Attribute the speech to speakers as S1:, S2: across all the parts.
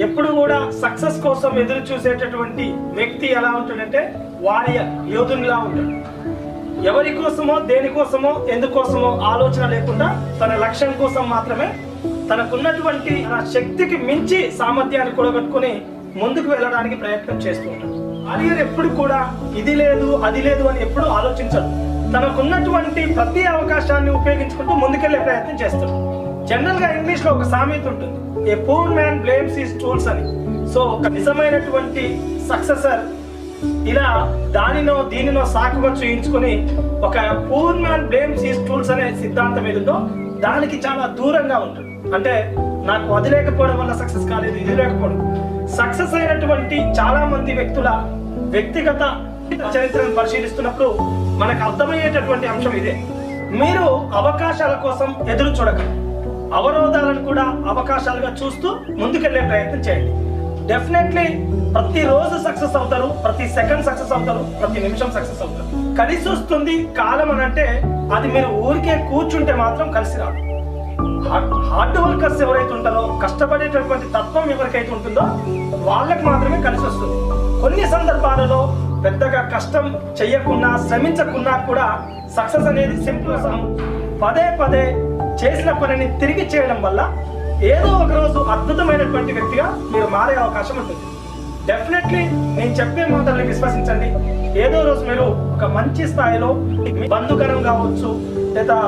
S1: ఎప్పుడు కూడా సక్సెస్ కోసం ఎదురు చూసేటటువంటి వ్యక్తి ఎలా ఉంటాడంటే వారియర్ యోధునిలా ఉంటాడు. ఎవరి కోసమో దేనికోసమో ఎందుకోసమో ఆలోచన లేకుండా తన లక్ష్యం కోసం మాత్రమే తనకున్నటువంటి తన శక్తికి మించి సామర్థ్యాన్ని కూడగట్టుకుని ముందుకు వెళ్ళడానికి ప్రయత్నం చేస్తూ ఉంటాడు. వారియర్ ఎప్పుడు కూడా ఇది లేదు అది లేదు అని ఎప్పుడు ఆలోచించడు తనకున్నటువంటి ప్రతి అవకాశాన్ని ఉపయోగించుకుంటూ ముందుకెళ్ళే ప్రయత్నం చేస్తాడు జనరల్గా ఇంగ్లీష్లో ఒక సామెత ఉంటుంది. A poor man blames his tools అని. సో ఒక నిజమైనటువంటి సక్సెసర్ ఇలా దానినో దీనినో సాకుగా చూయించుకొని ఒక poor man blames his tools అనే సిద్ధాంతం ఏదో దానికి చాలా దూరంగా ఉంటుంది. అంటే నాకు అది లేకపోవడం వల్ల సక్సెస్ కాలేదు ఇది లేకపోవడం. సక్సెస్ అయినటువంటి చాలా మంది వ్యక్తుల వ్యక్తిగత చరిత్రను పరిశీలిస్తున్నప్పుడు మనకు అర్థమయ్యేటటువంటి అంశం ఇదే. మీరు అవకాశాల కోసం ఎదురు చూడకండి. అవరోధాలను కూడా అవకాశాలుగా చూస్తూ ముందుకెళ్ళే ప్రయత్నం చేయండి. డెఫినెట్లీ ప్రతి రోజు సక్సెస్ అవుతారు ప్రతి సెకండ్ సక్సెస్ అవుతారు ప్రతి నిమిషం సక్సెస్ అవుతారు. కలిసి వస్తుంది కాలం అని అంటే అది మీరు ఊరికే కూర్చుంటే మాత్రం కలిసి రాదు. హార్డ్ వర్కర్స్ ఎవరైతే ఉంటారో కష్టపడేటటువంటి తత్వం ఎవరికైతే ఉంటుందో వాళ్ళకి మాత్రమే కలిసి వస్తుంది. కొన్ని సందర్భాలలో పెద్దగా కష్టం చెయ్యకుండా శ్రమించకుండా కూడా సక్సెస్ అనేది సింపుల్ పదే పదే చేసిన పనిని తిరిగి చేయడం వల్ల ఏదో ఒక రోజు అద్భుతమైనటువంటి వ్యక్తిగా మీరు మారే అవకాశం ఉంటుంది. డెఫినెట్లీ నేను చెప్పే మాటల్ని విశ్వసించండి. ఏదో రోజు మీరు ఒక మంచి స్థాయిలో మీ బంధుగణం కావచ్చు లేదా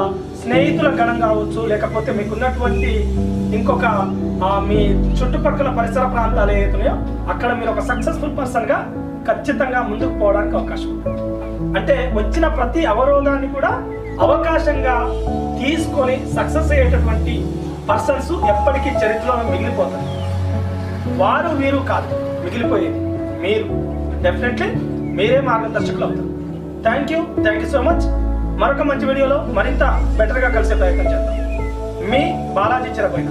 S1: స్నేహితుల గణం కావచ్చు లేకపోతే మీకున్నటువంటి ఇంకొక మీ చుట్టుపక్కల పరిసర ప్రాంతాలు ఏవైతున్నాయో అక్కడ మీరు ఒక సక్సెస్ఫుల్ పర్సన్గా ఖచ్చితంగా ముందుకు పోవడానికి అవకాశం ఉంటుంది. అంటే వచ్చిన ప్రతి అవరోధాన్ని కూడా అవకాశంగా తీసుకొని సక్సెస్ అయ్యేటటువంటి పర్సన్స్ ఎప్పటికీ చరిత్రలో మిగిలిపోతారు. వారు వీరు కాదు మిగిలిపోయేది మీరు. డెఫినెట్లీ మీరే మార్గదర్శకులు అవుతారు. Thank you thank you so much మరొక మంచి వీడియోలో మరింత బెటర్గా కలిసే ప్రయత్నం చేద్దాం. మీ బాలాజీ చిరపోయిన